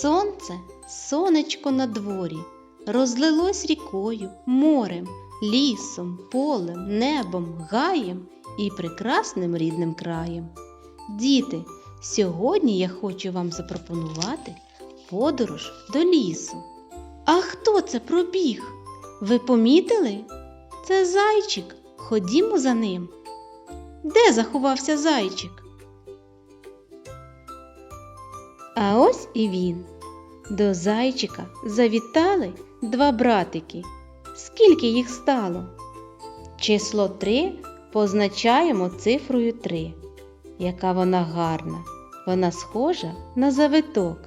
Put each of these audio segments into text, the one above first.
це сонечко на дворі, розлилось рікою, морем, лісом, полем, небом, гаєм і прекрасним рідним краєм. Діти, сьогодні я хочу вам запропонувати подорож до лісу. А хто це пробіг? Ви помітили? Це зайчик. Ходімо за ним. Де заховався зайчик? А ось і він. До зайчика завітали два братики. Скільки їх стало? Число три позначаємо цифрою три. Яка вона гарна. Вона схожа на завиток.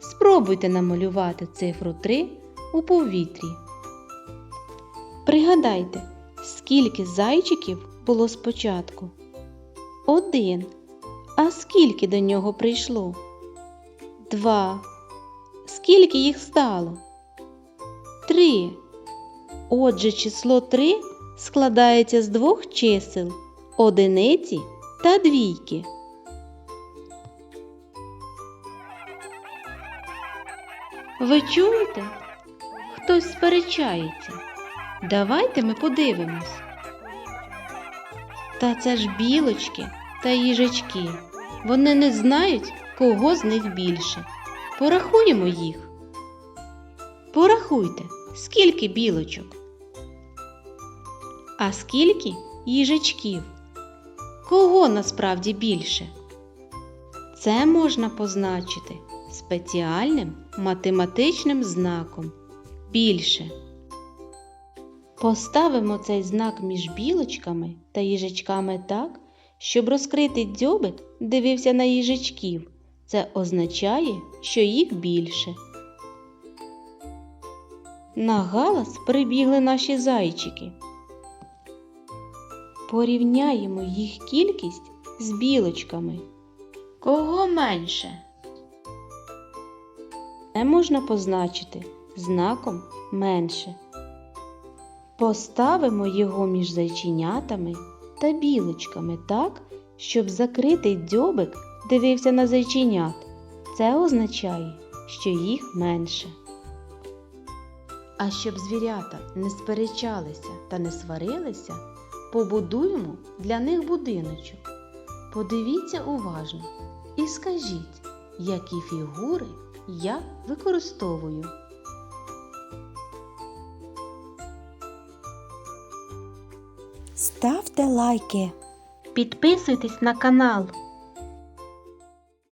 Спробуйте намалювати цифру 3 у повітрі. Пригадайте, скільки зайчиків було спочатку? Один. А скільки до нього прийшло? Два. Скільки їх стало? Три. Отже, число три складається з двох чисел одиниці та двійки. Ви чуєте? Хтось сперечається. Давайте ми подивимось. Та це ж білочки та їжачки. Вони не знають, кого з них більше. Порахуємо їх. Порахуйте, скільки білочок. А скільки їжачків? Кого насправді більше? Це можна позначити спеціальним математичним знаком більше. Поставимо цей знак між білочками та їжачками так, щоб розкритий дзьобик дивився на їжачків. Це означає, що їх більше. На галас прибігли наші зайчики. Порівняємо їх кількість з білочками. Кого менше? Це можна позначити знаком менше. Поставимо його між зайченятами та білочками так, щоб закритий дзьобик дивився на зайченят. Це означає, що їх менше. А щоб звірята не сперечалися та не сварилися, побудуємо для них будиночок. Подивіться уважно і скажіть, які фігури я використовую. Ставте лайки. Підписуйтесь на канал.